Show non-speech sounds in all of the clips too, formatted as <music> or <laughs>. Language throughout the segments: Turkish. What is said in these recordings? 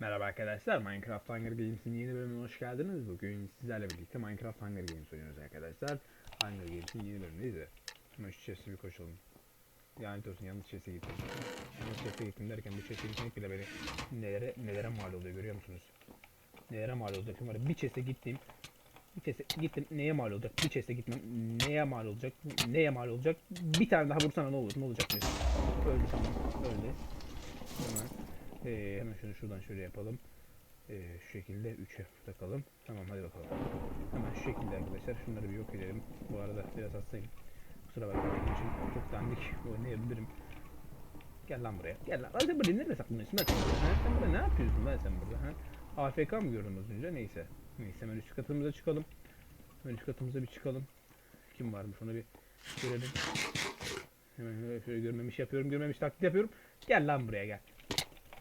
Merhaba arkadaşlar, Minecraft Hunger Games'in yeni bölümüne hoş geldiniz. Bugün sizlerle birlikte Minecraft Hunger Games oynuyoruz arkadaşlar. Hunger Games'in yeni bölümündeyiz de. Hemen şu chest'e bir koşalım. Yani olsun yanlış chest'e gittim. Yanlış chest'e gittim derken bu chest'e gitmek bile beni nelere, nelere mal oluyor görüyor musunuz? Nelere mal olacak? Ya, bir chest'e gittim. Bir chest'e gittim neye mal olacak? Bir chest'e gitmem neye mal olacak? Neye mal olacak? Bir tane daha vursana ne olur? Ne olacak? Öldü tamam. Öldü. Hemen. Ee, hemen şunu şuradan şöyle yapalım. Ee, şu şekilde 3'e takalım. Tamam hadi bakalım. Hemen şu şekilde arkadaşlar şunları bir yok edelim. Bu arada biraz hastayım. Kusura bakmayın için çok dandik <laughs> oynayabilirim. Gel lan buraya. Gel lan. Hadi buraya nerede saklanıyorsun lan sen burada? Ne yapıyorsun lan sen burada? Ha? AFK mı gördün az önce? Neyse. Neyse hemen üst katımıza çıkalım. Hemen üst katımıza bir çıkalım. Kim varmış onu bir görelim. Hemen şöyle görmemiş yapıyorum. Görmemiş taklit yapıyorum. Gel lan buraya gel.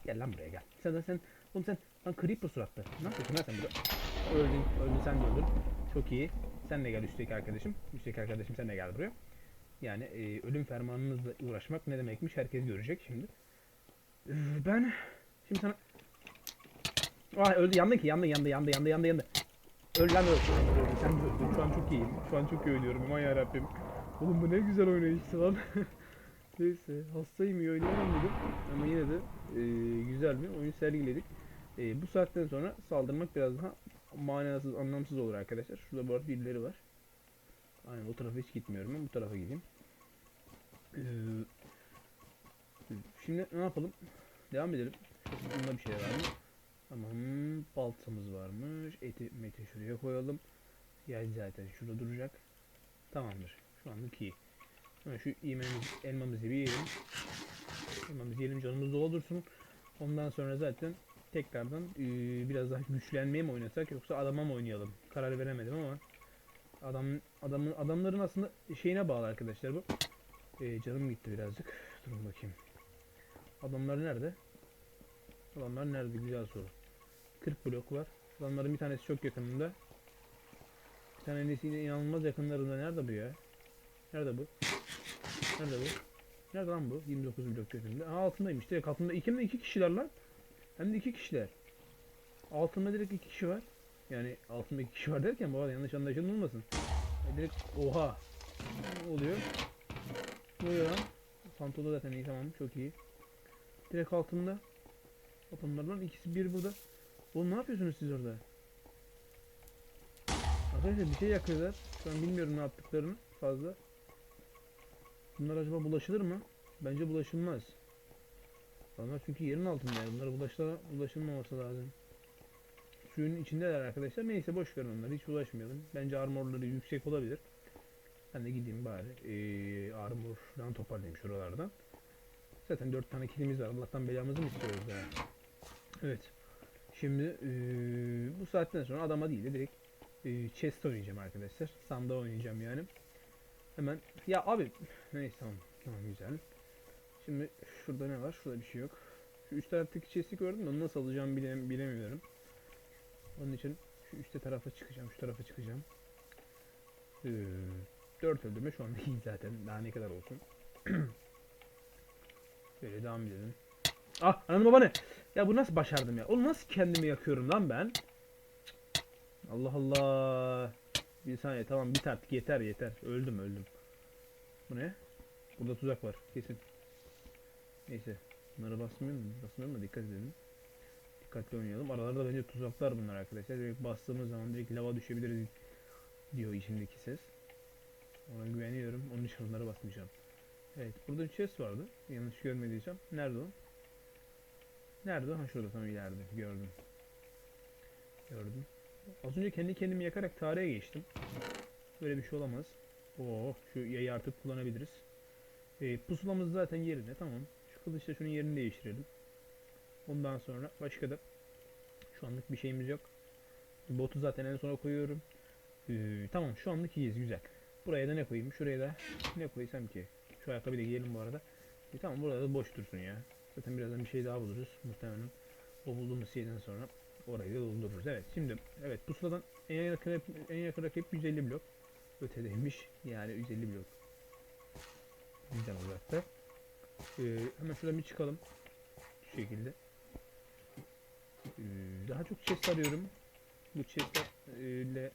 Gel lan buraya gel. Sen de sen oğlum sen lan creeper suratlı. Ne yapıyorsun sen burada? Öldün, öldün sen de öldün. Çok iyi. Sen de gel üstteki arkadaşım. Üstteki arkadaşım sen de gel buraya. Yani e, ölüm fermanınızla uğraşmak ne demekmiş herkes görecek şimdi. Ben şimdi sana Aa öldü yandı ki yandı yandı yandı yandı yandı yandı. Öl lan öl. Sen de öldün. Şu an çok iyiyim. Şu an çok iyi oynuyorum. Aman yarabbim. Oğlum bu ne güzel oynayıştı lan. <laughs> Neyse hastayım iyi oynayamam dedim. Ama yine de e, güzel bir oyun sergiledik. E, bu saatten sonra saldırmak biraz daha manasız, anlamsız olur arkadaşlar. Şurada bu arada birileri var. Aynen o tarafa hiç gitmiyorum ben bu tarafa gideyim. E, şimdi ne yapalım? Devam edelim. Bunda bir şey var mı? Tamam baltamız varmış. Eti meti şuraya koyalım. Yay zaten şurada duracak. Tamamdır. Şu anlık iyi. Hemen şu yemeğimiz, elmamızı bir yiyelim. Elmamızı yiyelim canımız doldursun. Ondan sonra zaten tekrardan eee, biraz daha güçlenmeye mi oynasak yoksa adama mı oynayalım? Karar veremedim ama adam adamın adamların aslında şeyine bağlı arkadaşlar bu. Eee, canım gitti birazcık. Durun bakayım. Adamlar nerede? Adamlar nerede? Güzel soru. 40 blok var. Adamların bir tanesi çok yakınında. Bir tanesi inanılmaz yakınlarında. Nerede bu ya? Nerede bu? Nerede bu? Nerede lan bu? 29 blok gözünde. Aa altındaymış. Direkt altında iki iki kişiler lan. Hem de iki kişiler. Altında direkt iki kişi var. Yani altında iki kişi var derken bu arada yanlış anlaşılmasın. Ya direkt oha. Oluyor? Ne oluyor lan? Pantolon zaten iyi tamam çok iyi. Direkt altında. Adamlardan ikisi bir burada. Oğlum ne yapıyorsunuz siz orada? Arkadaşlar bir şey yakıyorlar. An bilmiyorum ne yaptıklarını fazla. Bunlar acaba bulaşılır mı? Bence bulaşılmaz. Adamlar çünkü yerin altında yani. Bunlara bulaşla, bulaşılmaması lazım. Suyun içindeler arkadaşlar. Neyse boş verin onları. Hiç ulaşmayalım. Bence armorları yüksek olabilir. Ben de gideyim bari. Ee, armordan toparlayayım şuralardan. Zaten 4 tane kilimiz var. Allah'tan belamızı mı istiyoruz ya? Evet. Şimdi ee, bu saatten sonra adama değil de direkt ee, chest oynayacağım arkadaşlar. Sanda oynayacağım yani. Hemen ya abi neyse tamam tamam güzel. Şimdi şurada ne var? Şurada bir şey yok. Şu üst taraftaki chest'i gördüm de onu nasıl alacağımı bile, bilemiyorum. Onun için şu üstte tarafa çıkacağım. Şu tarafa çıkacağım. Ee, 4 öldürme şu anda <laughs> iyi zaten. Daha ne kadar olsun. <clears throat> Böyle devam edelim. Ah ananı babanı. Ya bu nasıl başardım ya? Oğlum nasıl kendimi yakıyorum lan ben? Allah Allah. Bir saniye tamam bit artık yeter yeter. Öldüm öldüm. Bu ne? Burada tuzak var kesin. Neyse. Bunları basmıyorum mu? Basmıyorum da dikkat edelim. Dikkatli oynayalım. Aralarda bence tuzaklar bunlar arkadaşlar. Direkt bastığımız zaman direkt lava düşebiliriz diyor içimdeki ses. Ona güveniyorum. Onun için onları basmayacağım. Evet. Burada bir chest vardı. Yanlış görmediysem. Nerede o? Nerede? Ha şurada tam ileride. Gördüm. Gördüm. Az önce kendi kendimi yakarak tarihe geçtim. Böyle bir şey olamaz. Oo, şu yayı artık kullanabiliriz. Ee, pusulamız zaten yerinde. Tamam. Şu kılıçla şunun yerini değiştirelim. Ondan sonra başka da şu anlık bir şeyimiz yok. Botu zaten en sona koyuyorum. Ee, tamam şu anlık iyiyiz güzel. Buraya da ne koyayım? Şuraya da ne koysam ki? Şu ayakkabıyı da giyelim bu arada. E, tamam burada da boş dursun ya. Zaten birazdan bir şey daha buluruz muhtemelen. O bulduğumuz şeyden sonra orayı da doldururuz. Evet şimdi evet pusuladan en yakın en yakın rakip 150 blok. Ötedeymiş. Yani 150 blok. Bizden uzakta. Ee, hemen şuradan bir çıkalım. Şu şekilde. daha çok chest arıyorum. Bu chestlerle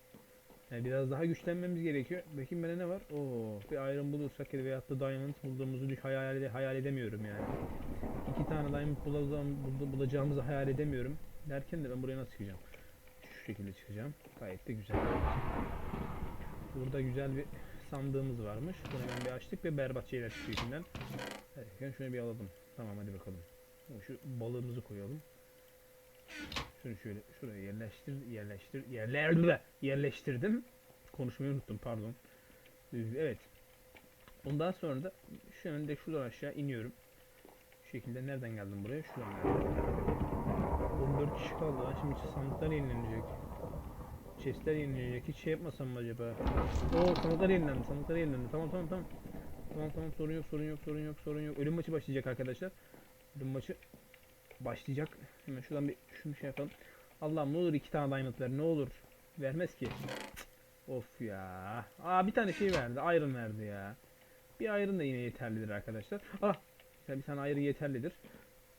yani biraz daha güçlenmemiz gerekiyor. Bakayım bende ne var? Oo, bir iron bulursak ya veyahut da diamond bulduğumuzu düş hayal, hayal edemiyorum yani. İki tane diamond bulacağım, bul- bulacağımızı hayal edemiyorum. Derken de ben buraya nasıl çıkacağım? Şu şekilde çıkacağım. Gayet de güzel. Burada güzel bir sandığımız varmış. Bunu hemen bir açtık ve berbat şeyler çıkıyor içinden. Derken şunu bir alalım. Tamam hadi bakalım. Şu balığımızı koyalım. Şunu şöyle şuraya yerleştir, yerleştir, yerler yerleştirdim. Konuşmayı unuttum pardon. Evet. Ondan sonra da şu önde şuradan aşağı iniyorum. Şu şekilde nereden geldim buraya? Şuradan geldim. 14 kişi kaldı. lan. Şimdi sandıklar yenilenecek. Chestler yenilenecek. Hiç şey yapmasam mı acaba? Oo sandıklar yenilendi. Sandıklar yenilendi. Tamam tamam tamam. Tamam tamam sorun yok sorun yok sorun yok sorun yok. Ölüm maçı başlayacak arkadaşlar. Ölüm maçı başlayacak. Hemen şuradan bir şunu şey yapalım. Allah'ım ne olur iki tane diamond ver ne olur. Vermez ki. Of ya. Aa bir tane şey verdi. Iron verdi ya. Bir iron da yine yeterlidir arkadaşlar. Ah. Bir tane iron yeterlidir.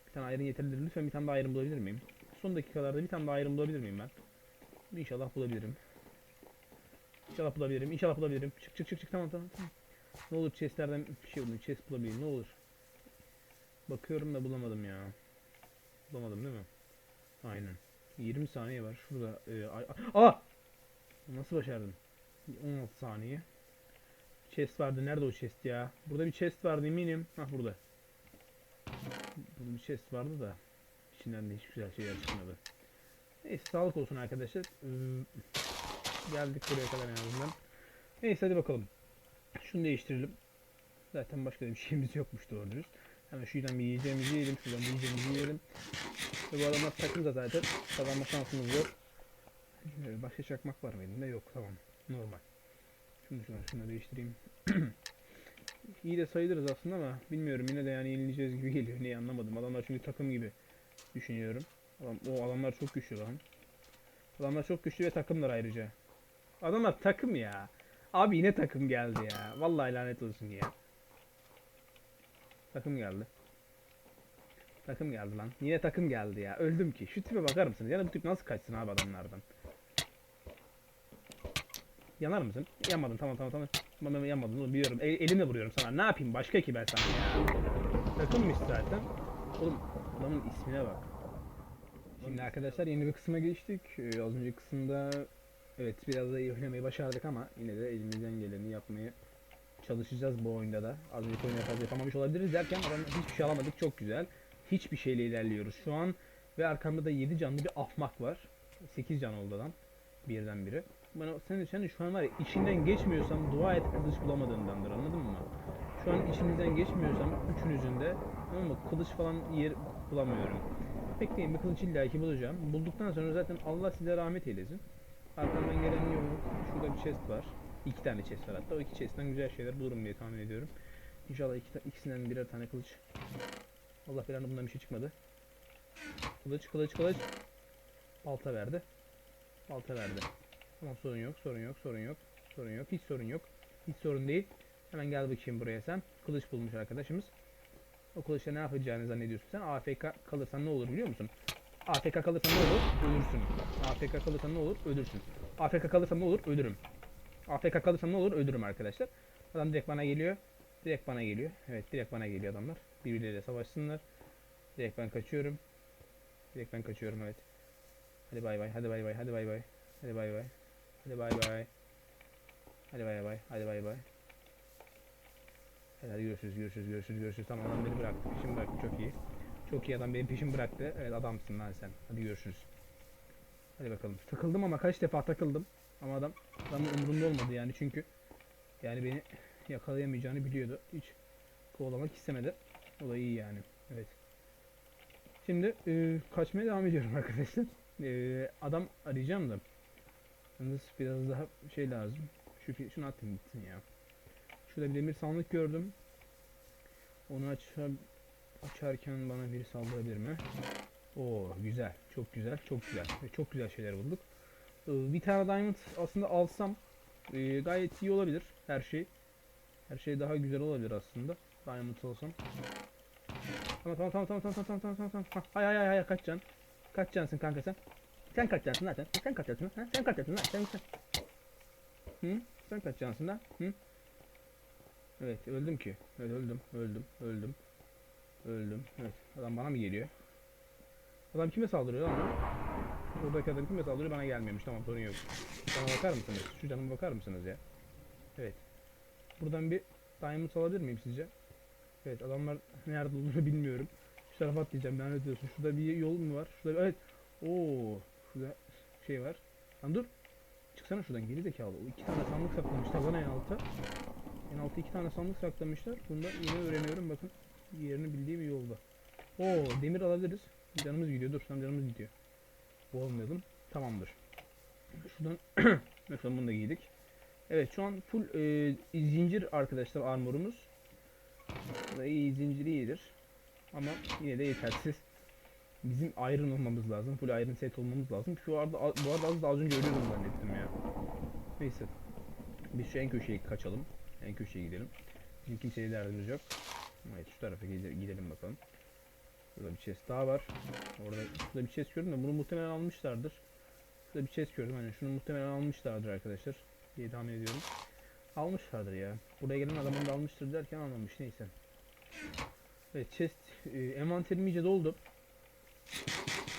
Bir tane iron yeterlidir. Lütfen bir tane daha iron bulabilir miyim? Son dakikalarda bir tane daha iron bulabilir miyim ben? İnşallah bulabilirim. İnşallah bulabilirim. İnşallah bulabilirim. Çık çık çık çık tamam tamam. tamam. Ne olur chestlerden bir şey bulayım. Chest bulabileyim ne olur. Bakıyorum da bulamadım ya. Bulamadım değil mi? Aynen. 20 saniye var. Şurada. E, ay, Aa! Nasıl başardım? 16 saniye. Chest vardı. Nerede o chest ya? Burada bir chest vardı eminim. Hah burada. Burada bir chest vardı da. İçinden de hiç güzel şeyler çıkmadı. Neyse sağlık olsun arkadaşlar. Ee, geldik buraya kadar en azından. Neyse hadi bakalım. Şunu değiştirelim. Zaten başka bir <laughs> şeyimiz yokmuş doğru dürüst. Hemen şuradan bir yiyeceğimizi yiyelim. Şuradan bir yiyeceğimizi yiyelim. Ve bu adamlar takım da zaten. Kazanma şansımız yok. Başka çakmak var mı elimde? Yok tamam. Normal. Şunu şunu, şunu değiştireyim. <clears throat> İyi de sayılırız aslında ama bilmiyorum yine de yani yenileceğiz gibi geliyor. Neyi anlamadım. Adamlar çünkü takım gibi düşünüyorum. O adamlar çok güçlü lan. Adamlar çok güçlü ve takımlar ayrıca. Adamlar takım ya. Abi yine takım geldi ya. Vallahi lanet olsun ya. Takım geldi. Takım geldi lan. Yine takım geldi ya. Öldüm ki. Şu tipe bakar mısınız? Yani bu tip nasıl kaçsın abi adamlardan? Yanar mısın? Yanmadın tamam tamam tamam. Bana yanmadın biliyorum. El, elimle vuruyorum sana. Ne yapayım başka ki ben sana ya. Takımmış zaten. Oğlum adamın ismine bak. Şimdi arkadaşlar yeni bir kısma geçtik. Ee, az önceki kısımda evet biraz da iyi oynamayı başardık ama yine de elimizden geleni yapmaya çalışacağız bu oyunda da. Az önceki oyunda fazla yapamamış olabiliriz derken adam hiçbir şey alamadık çok güzel. Hiçbir şeyle ilerliyoruz şu an. Ve arkamda da 7 canlı bir ahmak var. 8 can oldu adam. Birden biri. Bana sen, sen şu an var ya içinden geçmiyorsam dua et kılıç bulamadığındandır anladın mı? Şu an içinizden geçmiyorsam üçünüzün de tamam mı kılıç falan yer bulamıyorum. Bekleyin bir kılıç illaki bulacağım. Bulduktan sonra zaten Allah size rahmet eylesin. Arkamdan gelen yok. Şurada bir chest var. İki tane chest var hatta. O iki chestten güzel şeyler bulurum diye tahmin ediyorum. İnşallah iki, ikisinden birer tane kılıç. Allah belanı bundan bir şey çıkmadı. Kılıç kılıç kılıç. Balta verdi. Balta verdi. Tamam sorun yok sorun yok sorun yok. Sorun yok hiç sorun yok. Hiç sorun değil. Hemen gel bakayım buraya sen. Kılıç bulmuş arkadaşımız. O kılıçla ne yapacağını zannediyorsun sen? AFK kalırsan ne olur biliyor musun? AFK kalırsan ne olur? Ölürsün. AFK kalırsan ne olur? Ölürsün. AFK kalırsan ne olur? Ölürüm. AFK kalırsam ne olur? Ölürüm arkadaşlar. Adam direkt bana geliyor. Direkt bana geliyor. Evet direkt bana geliyor adamlar. Birbirleriyle savaşsınlar. Direkt ben kaçıyorum. Direkt ben kaçıyorum evet. Hadi bay bay. Hadi bay bay. Hadi bay bay. Hadi bay bay. Hadi bay bay. Hadi bay bay. Hadi bay bay. Hadi görüşürüz, görüşürüz, görüşürüz, görüşürüz. Tamam adam beni bıraktı. Peşimi bıraktı. Çok iyi. Çok iyi adam benim peşimi bıraktı. Evet adamsın lan sen. Hadi görüşürüz. Hadi bakalım. Takıldım ama kaç defa takıldım. Ama adam adamın umurunda olmadı yani çünkü yani beni yakalayamayacağını biliyordu. Hiç kovalamak istemedi. O da iyi yani. Evet. Şimdi e, kaçmaya devam ediyorum <laughs> arkadaşlar. E, adam arayacağım da. Yalnız biraz daha şey lazım. Şu şunu atayım gitsin ya. Şurada demir sandık gördüm. Onu açar, açarken bana biri saldırabilir mi? Oo güzel. Çok güzel. Çok güzel. Ve çok güzel şeyler bulduk. Ee, bir tane diamond aslında alsam e, gayet iyi olabilir her şey. Her şey daha güzel olabilir aslında. Diamond alsam. Tamam tamam tamam tamam tamam tamam tamam tamam tamam. Hay hay hay hay kaç can? Kaç kanka sen? Sen kaç cansın sen? Sen kaç? Sen kaç cansın? Sen sen. Hı? Sen kaç? Hı? Evet öldüm ki. Evet öldüm. Öldüm. Öldüm. Öldüm. Evet. Adam bana mı geliyor? Adam kime saldırıyor lan? Buradaki adam kime saldırıyor? Bana gelmiyormuş. Tamam sorun yok. Bana bakar mısınız? Şu canıma bakar mısınız ya? Evet. Buradan bir diamond alabilir miyim sizce? Evet adamlar nerede olduğunu <laughs> bilmiyorum. Şu tarafa atlayacağım lanet olsun. Şurada bir yol mu var? Şurada evet. Oo, şurada şey var. Lan dur. Çıksana şuradan geri zekalı. O iki tane sandık saklamışlar bana en alta. En alta iki tane sandık saklamışlar. Bunu da yeni öğreniyorum bakın. Yerini bildiğim bir yolda. Oo demir alabiliriz. Canımız gidiyor. Dur tam canımız gidiyor. Boğulmayalım. Tamamdır. Şuradan <clears throat> mesela bunu da giydik. Evet şu an full e, zincir arkadaşlar armorumuz. Bu da iyi zinciri iyidir. Ama yine de yetersiz. Bizim iron olmamız lazım. Full iron set olmamız lazım. Şu arada bu arada az, az önce ölüyordum zannettim ya. Neyse. Biz şu en köşeye kaçalım. En köşeye gidelim. Bizim kimseye derdimiz yok. Evet şu tarafa gide- gidelim bakalım. Burada bir chest daha var. Orada şurada bir chest gördüm de bunu muhtemelen almışlardır. Şurada bir chest gördüm hani şunu muhtemelen almışlardır arkadaşlar diye tahmin ediyorum. Almışlardır ya. Buraya gelen adamın da almıştır derken almamış neyse. Evet chest e, envanterim iyice doldu.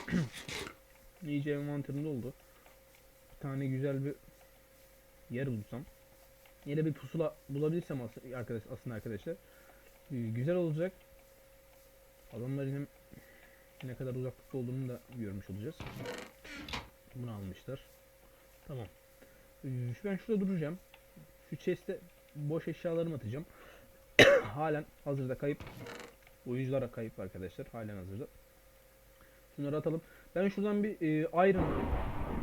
<clears throat> iyice envanterim doldu. Bir tane güzel bir yer bulsam. Yine bir pusula bulabilirsem arkadaş aslında arkadaşlar. e, güzel olacak. Adamlar yine ne kadar uzaklıkta olduğunu da görmüş olacağız. Bunu almışlar. Tamam. Ee, ben şurada duracağım. Şu chest'e boş eşyalarımı atacağım. <coughs> Halen hazırda kayıp. Oyunculara kayıp arkadaşlar. Halen hazırda. Şunları atalım. Ben şuradan bir e, iron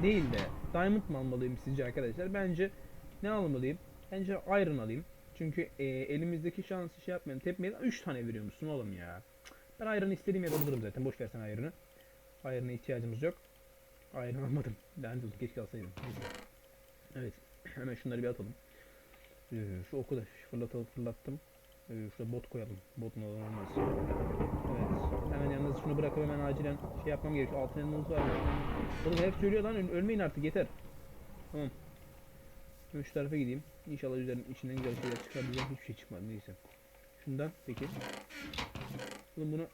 değil de diamond mı almalıyım sizce arkadaşlar? Bence ne almalıyım? Bence iron alayım. Çünkü e, elimizdeki şansı şey yapmayalım. Tepmeyelim. 3 tane veriyormuşsun oğlum ya. Ben iron istediğim yere alırım zaten. Boş versen iron'ı. Iron'a ihtiyacımız yok. Iron almadım. Lanet olsun keşke alsaydım. Evet. <clears throat> Hemen şunları bir atalım. Ee, şu oku da fırlatalım fırlattım. Ee, şurada bot koyalım. Bot mu olmaz. Evet. Hemen yalnız şunu bırakıp hemen acilen şey yapmam gerekiyor. Altın elmamız var. ya. Oğlum hep söylüyor lan öl- ölmeyin artık yeter. Tamam. Hemen şu tarafa gideyim. İnşallah üzerinin içinden güzel şeyler çıkabilecek hiçbir şey çıkmadı neyse. Şundan peki. Oğlum bunu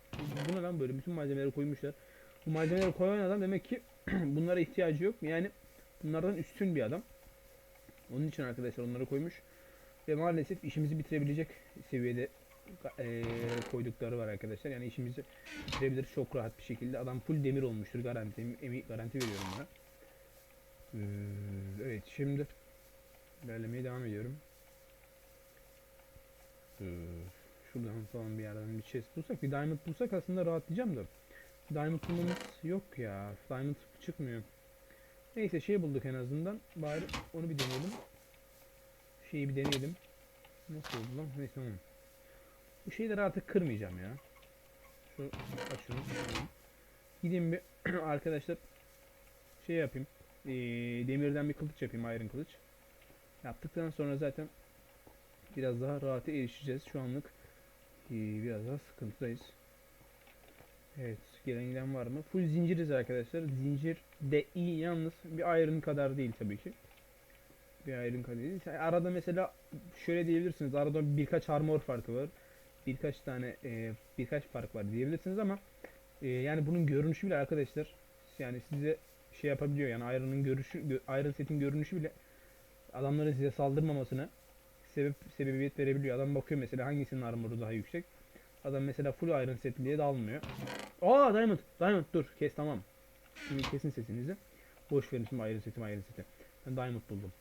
bu ne lan böyle bütün malzemeleri koymuşlar. Bu malzemeleri koyan adam demek ki <clears throat> bunlara ihtiyacı yok. Yani bunlardan üstün bir adam. Onun için arkadaşlar onları koymuş. Ve maalesef işimizi bitirebilecek seviyede eee, koydukları var arkadaşlar. Yani işimizi bitirebilir çok rahat bir şekilde. Adam full demir olmuştur garanti. Emi, garanti veriyorum buna. Ee, evet şimdi ilerlemeye devam ediyorum. Ee, şuradan falan bir yerden bir chest bulsak bir diamond bulsak aslında rahatlayacağım da. Diamond bulmamız yok ya. Diamond çıkmıyor. Neyse şey bulduk en azından. Bari onu bir deneyelim. Şeyi bir deneyelim. Nasıl oldu lan? Neyse tamam. Bu şeyleri artık kırmayacağım ya. Şu aç şunu. Tamam. Gideyim bir <clears throat> arkadaşlar şey yapayım. Ee, demirden bir kılıç yapayım iron kılıç. Yaptıktan sonra zaten biraz daha rahata erişeceğiz. Şu anlık ee, biraz daha sıkıntıdayız. Evet, gelen giden var mı? Full zinciriz arkadaşlar. Zincir de iyi yalnız bir iron kadar değil tabii ki. Bir iron kadar değil. Arada mesela şöyle diyebilirsiniz. Arada birkaç armor farkı var. Birkaç tane e, birkaç fark var diyebilirsiniz ama e, yani bunun görünüşü bile arkadaşlar yani size şey yapabiliyor yani Iron'ın görüşü gö- Iron setin görünüşü bile adamların size saldırmamasına sebep sebebiyet verebiliyor. Adam bakıyor mesela hangisinin armoru daha yüksek. Adam mesela full Iron set diye dalmıyor. Aa Diamond, Diamond dur kes tamam. Şimdi kesin sesinizi. Boş verin şimdi Iron seti, Iron seti. Ben Diamond buldum.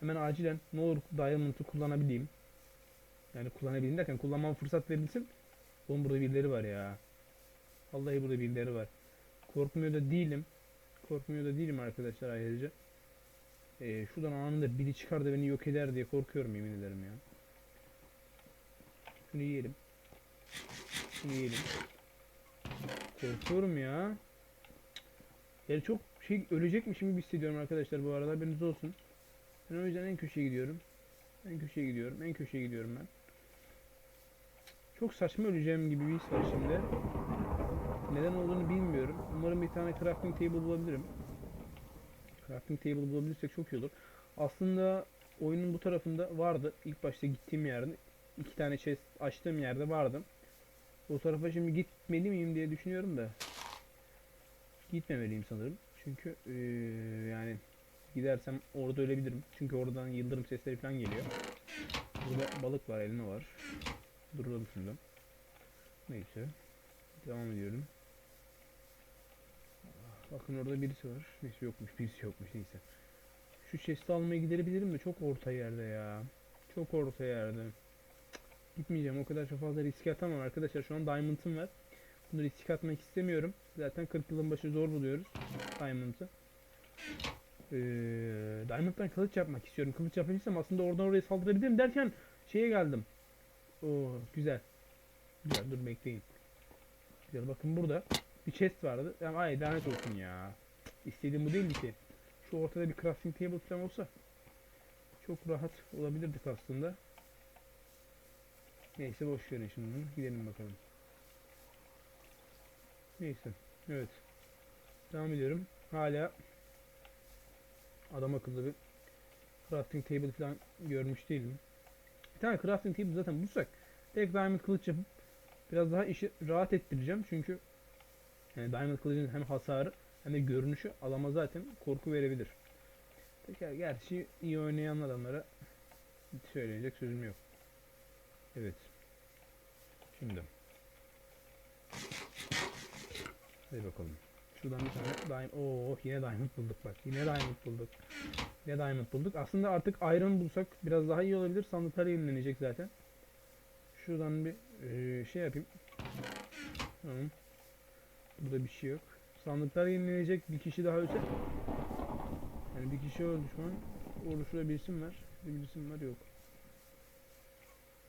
Hemen acilen ne olur Diamond'ı kullanabileyim. Yani kullanabileyim derken kullanmama fırsat verilsin. Oğlum burada birileri var ya. Vallahi burada birileri var. Korkmuyor da değilim. Korkmuyor da değilim arkadaşlar ayrıca. Ee, şuradan anında biri çıkar da beni yok eder diye korkuyorum yemin ederim ya. Şunu yiyelim. Şunu yiyelim. Korkuyorum ya. Yani çok şey ölecekmişim gibi hissediyorum arkadaşlar bu arada haberiniz olsun. Ben o yüzden en köşeye gidiyorum. En köşeye gidiyorum. En köşeye gidiyorum ben. Çok saçma öleceğim gibi bir his var şimdi. Neden olduğunu bilmiyorum. Umarım bir tane crafting table bulabilirim. Crafting table bulabilirsek çok iyi olur. Aslında oyunun bu tarafında vardı. İlk başta gittiğim yerde iki tane chest açtığım yerde vardı. O tarafa şimdi gitmeli miyim diye düşünüyorum da. Gitmemeliyim sanırım. Çünkü eee, yani gidersem orada ölebilirim. Çünkü oradan yıldırım sesleri falan geliyor. Burada balık var, elma var. Duralım şurada. Neyse. Devam ediyorum. Bakın orada birisi var. Neyse yokmuş, birisi yokmuş neyse. Şu chest'i almaya gidebilirim de çok orta yerde ya. Çok orta yerde. Cık, Gitmeyeceğim. O kadar çok fazla riske atamam arkadaşlar. Şu an diamond'ım var. Bunu riske atmak istemiyorum. Zaten 40 yılın başı zor buluyoruz diamond'ı. Ee, diamond'dan kılıç yapmak istiyorum. Kılıç yapabilirsem aslında oradan oraya saldırabilirim derken şeye geldim. Oo güzel. Güzel dur bekleyin. Güzel bakın burada bir chest vardı. Yani ay lanet olsun ya. İstediğim bu değildi ki. Şu ortada bir crafting table falan olsa çok rahat olabilirdik aslında. Neyse boş verin şimdi. Gidelim bakalım. Neyse. Evet. Devam ediyorum. Hala adam akıllı bir crafting table falan görmüş değilim. Bir tane crafting table zaten bulursak tek diamond kılıç yapıp biraz daha işi rahat ettireceğim. Çünkü yani diamond kılıcın hem hasarı hem de görünüşü adama zaten korku verebilir. Peki gerçi iyi oynayan adamlara söyleyecek sözüm yok. Evet. Şimdi. Hadi bakalım. Şuradan bir tane diamond. Oo yine diamond bulduk bak. Yine diamond bulduk. Yine diamond bulduk. Aslında artık iron bulsak biraz daha iyi olabilir. Sandıklar yenilenecek zaten. Şuradan bir eee, şey yapayım. Tamam. Burada bir şey yok. Sandıklar yenilenecek. Bir kişi daha ölse. Yani bir kişi öldü şu an. Orada şurada bir isim var. Bir isim var yok.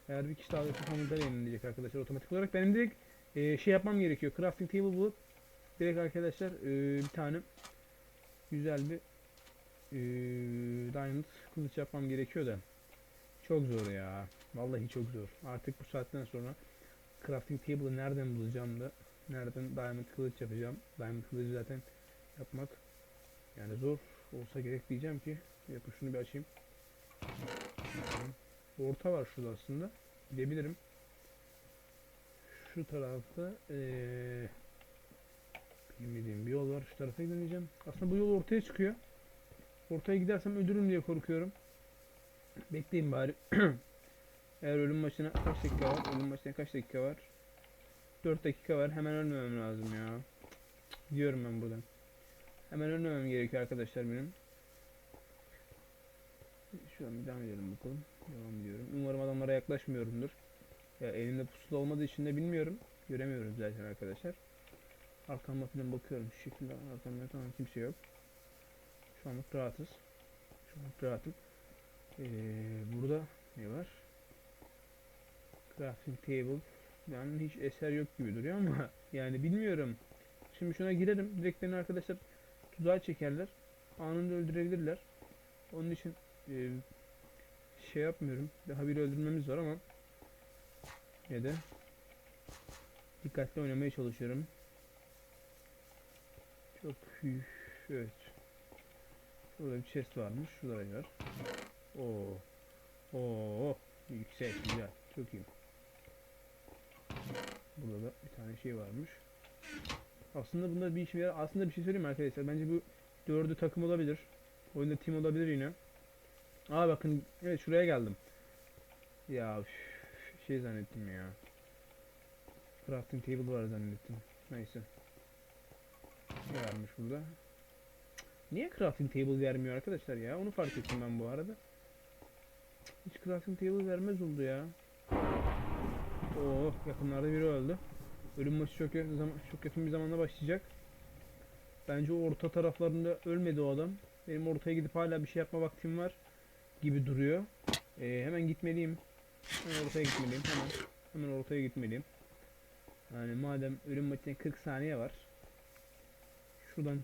Eğer bir kişi daha ölse sandıklar yenilenecek arkadaşlar otomatik olarak. Benim direkt eee, şey yapmam gerekiyor. Crafting table bulup direkt arkadaşlar eee, bir tane güzel bir eee, diamond kılıç yapmam gerekiyor da. Çok zor ya. Vallahi çok zor. Artık bu saatten sonra crafting table'ı nereden bulacağım da nereden diamond kılıç yapacağım. Diamond kılıcı zaten yapmak yani zor olsa gerek diyeceğim ki yapın şunu bir açayım. Orta var şurada aslında. Gidebilirim. Şu tarafta eee bilmediğim bir yol var. Şu tarafa gidemeyeceğim. Aslında bu yol ortaya çıkıyor. Ortaya gidersem ölürüm diye korkuyorum. Bekleyin bari. <clears throat> Eğer ölüm başına kaç dakika var? Ölüm başına kaç dakika var? 4 dakika var. Hemen ölmemem lazım ya. Diyorum ben buradan. Hemen ölmemem gerekiyor arkadaşlar benim. Şu bir devam edelim bakalım. Devam ediyorum. Umarım adamlara yaklaşmıyorumdur. Ya elimde pusula olmadığı için de bilmiyorum. Göremiyorum zaten arkadaşlar. Arkama falan bakıyorum. Şu şekilde arkamda tamam kimse yok. Şu anlık rahatız. Şu anlık rahatım. Ee, burada ne var? Crafting table. Yani hiç eser yok gibi duruyor ama <laughs> yani bilmiyorum. Şimdi şuna girelim. Direkt beni arkadaşlar tuzağa çekerler. Anında öldürebilirler. Onun için e, şey yapmıyorum. Daha bir öldürmemiz var ama ya da dikkatli oynamaya çalışıyorum. Çok üf, evet. Burada bir chest varmış. Şurada da var. Oo. Oo. Yüksek güzel. Çok iyi. Burada da bir tane şey varmış. Aslında bunda bir işe yarar. Aslında bir şey söyleyeyim arkadaşlar? Bence bu dördü takım olabilir. Oyunda team olabilir yine. Aa bakın evet şuraya geldim. Ya şey zannettim ya. Crafting table var zannettim. Neyse. Ne varmış burada? Niye crafting table vermiyor arkadaşlar ya? Onu fark ettim ben bu arada. Hiç crafting table vermez oldu ya. Oo yakınlarda biri öldü. Ölüm maçı çok yakın, çok yakın bir zamanda başlayacak. Bence orta taraflarında ölmedi o adam. Benim ortaya gidip hala bir şey yapma vaktim var gibi duruyor. Ee, hemen gitmeliyim. Hemen ortaya gitmeliyim. Hemen. Hemen ortaya gitmeliyim. Yani madem ölüm maçına 40 saniye var. Şuradan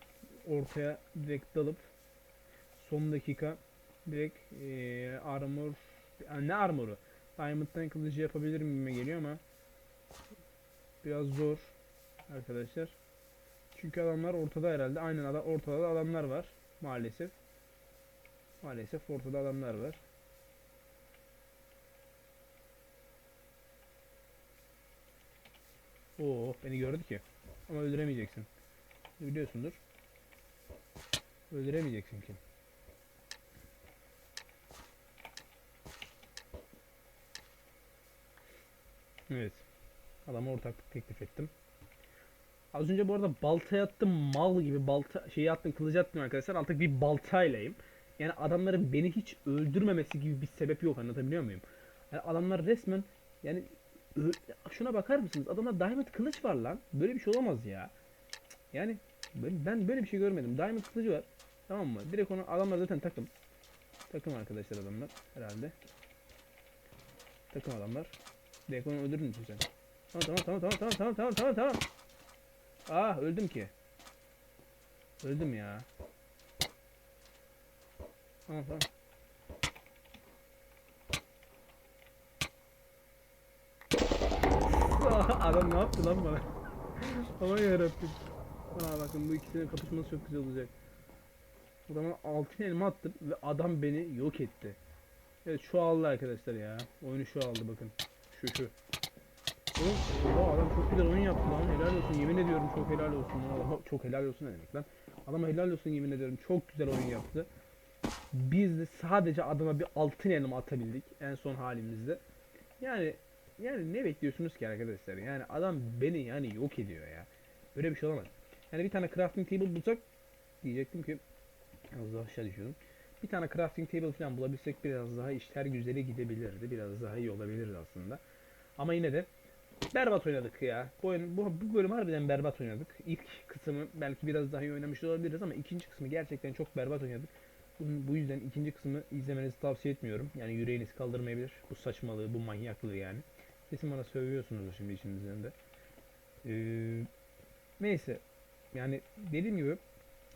ortaya direkt dalıp son dakika direkt ee, armor ne armoru? Diamond'dan kılıcı yapabilirim gibi geliyor ama biraz zor arkadaşlar. Çünkü adamlar ortada herhalde. Aynen adam, ortada da adamlar var. Maalesef. Maalesef ortada adamlar var. Oo beni gördü ki. Ama öldüremeyeceksin. Biliyorsundur. Öldüremeyeceksin ki. Evet. Adama ortaklık teklif ettim. Az önce bu arada baltaya attım mal gibi balta şeyi attım kılıcı attım arkadaşlar artık bir baltaylayım. Yani adamların beni hiç öldürmemesi gibi bir sebep yok anlatabiliyor muyum? Yani adamlar resmen yani şuna bakar mısınız? Adamlar diamond kılıç var lan. Böyle bir şey olamaz ya. Yani ben, böyle bir şey görmedim. Diamond kılıcı var. Tamam mı? Direkt onu adamlar zaten takım. Takım arkadaşlar adamlar herhalde. Takım adamlar. Direkt onu öldürür müsün sen? Tamam tamam tamam tamam tamam tamam tamam tamam. Ah öldüm ki. Öldüm ya. Tamam tamam. <laughs> Adam ne yaptı lan bana? <laughs> Aman yarabbim. Aa bakın bu ikisinin kapışması çok güzel olacak. Adama altın elma attım ve adam beni yok etti. Evet şu aldı arkadaşlar ya. Oyunu şu aldı bakın. Oğlum oha, adam çok güzel oyun yaptı lan. Helal olsun yemin ediyorum çok helal olsun. Adama çok helal olsun ne demek lan. Adama helal olsun yemin ediyorum. Çok güzel oyun yaptı. Biz de sadece adama bir altın elma atabildik en son halimizde. Yani yani ne bekliyorsunuz ki arkadaşlar? Yani adam beni yani yok ediyor ya. Böyle bir şey olamaz. Yani bir tane crafting table bulsak diyecektim ki az daha aşağı düşüyorum. Bir tane crafting table falan bulabilsek biraz daha işler güzele gidebilirdi. Biraz daha iyi olabilirdi aslında. Ama yine de berbat oynadık ya. Bu, oyun, bu, bu bölüm harbiden berbat oynadık. İlk kısmı belki biraz daha iyi oynamış olabiliriz ama ikinci kısmı gerçekten çok berbat oynadık. Bu yüzden ikinci kısmı izlemenizi tavsiye etmiyorum. Yani yüreğiniz kaldırmayabilir. Bu saçmalığı, bu manyaklığı yani. Kesin bana sövüyorsunuz şimdi içinizden de. Ee, neyse. Yani dediğim gibi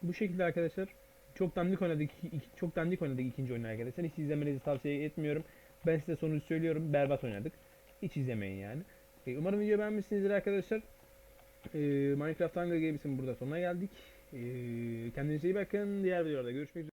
bu şekilde arkadaşlar çok dandik oynadık. çok dandik oynadık ikinci oyunu arkadaşlar. Hiç izlemenizi tavsiye etmiyorum. Ben size sonucu söylüyorum. Berbat oynadık. Hiç izlemeyin yani. Ee, umarım videoyu beğenmişsinizdir arkadaşlar. Ee, Minecraft Hunger Games'in burada sonuna geldik. Ee, kendinize iyi bakın. Diğer videolarda görüşmek üzere.